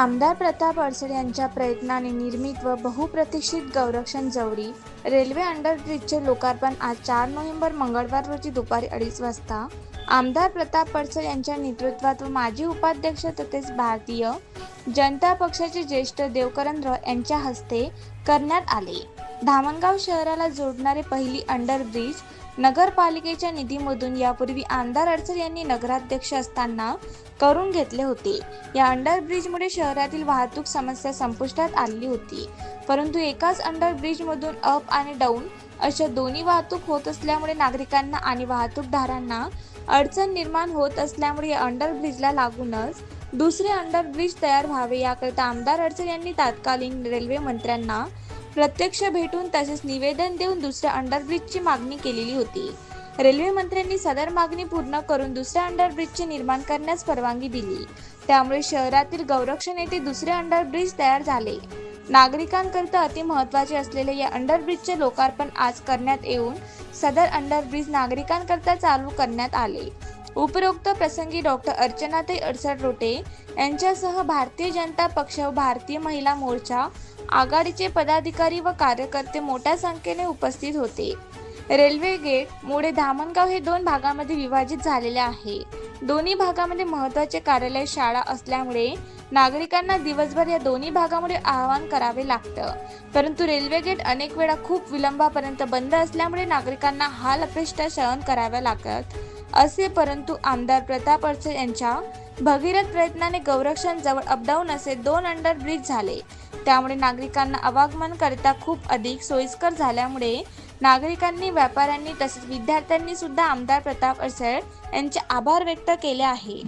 आमदार प्रताप अडसर यांच्या प्रयत्नाने निर्मित व बहुप्रतीक्षित गौरक्षण जवळी रेल्वे अंडरब्रिजचे लोकार्पण आज चार नोव्हेंबर मंगळवार रोजी दुपारी अडीच वाजता. आमदार प्रताप अडसर यांच्या नेतृत्वात व माजी उपाध्यक्ष तसेच भारतीय जनता पक्षाचे ज्येष्ठ देवकरंद्र यांच्या हस्ते करण्यात आले. धामणगाव शहराला जोडणारे पहिली अंडरब्रिज नगरपालिकेच्या निधीमधून यापूर्वी आमदार अडसर यांनी नगराध्यक्ष असताना करून घेतले होते. या अंडरब्रिजमुळे शहरातील वाहतूक समस्या संपुष्टात आली होती. परंतु एकाच अंडरब्रिजमधून अप आणि डाऊन अशा दोन्ही वाहतूक होत असल्यामुळे नागरिकांना आणि वाहतूकदारांना अडचण निर्माण होत असल्यामुळे या अंडरब्रिजला लागूनच दुसरे अंडरब्रिज तयार व्हावे याकरिता आमदार अडचण यांनी तात्कालीन रेल्वे मंत्र्यांना प्रत्यक्ष भेटून तसेच निवेदन देऊन दुसऱ्या अंडरब्रिजची मागणी केलेली होती. रेल्वे मंत्र्यांनी सदर मागणी पूर्ण करून दुसऱ्या अंडरब्रिजचे निर्माण करण्यास परवानगी दिली. त्यामुळे शहरातील गौरक्षण येथे दुसरे अंडरब्रिज तयार झाले. नागरिकांकरिता अति महत्त्वाचे असलेले या अंडरब्रिजचे लोकार्पण आज करण्यात येऊन सदर अंडरब्रिज नागरिकांकरता चालू करण्यात आले. उपरोक्त प्रसंगी डॉक्टर अर्चनाताई अडसर रोटे यांच्यासह भारतीय जनता पक्ष व भारतीय महिला मोर्चा आघाडीचे पदाधिकारी व कार्यकर्ते मोठ्या संख्येने उपस्थित होते. रेल्वे गेट मुळे धामणगाव हे दोन भागामध्ये विभाजित झालेले आहे. दोन्ही भागामध्ये महत्त्वाचे कार्यालय शाळा असल्यामुळे नागरिकांना दिवसभर या दोन्ही भागामुळे आवाहन करावे लागतं. परंतु रेल्वे गेट अनेक वेळा खूप विलंबापर्यंत बंद असल्यामुळे नागरिकांना हाल अपेष्टा सहन कराव्या लागतात असे परंतु आमदार प्रताप अडसर यांच्या भगीरथ प्रयत्नाने गौरक्षण जवळ अपडाऊन असे दोन अंडर ब्रिज झाले. त्यामुळे नागरिकांना आवागमन करता खूप अधिक सोयीस्कर झाल्यामुळे नागरिकांनी व्यापाऱ्यांनी तसेच विद्यार्थ्यांनी सुद्धा आमदार प्रताप अडसर यांचे आभार व्यक्त केले आहे.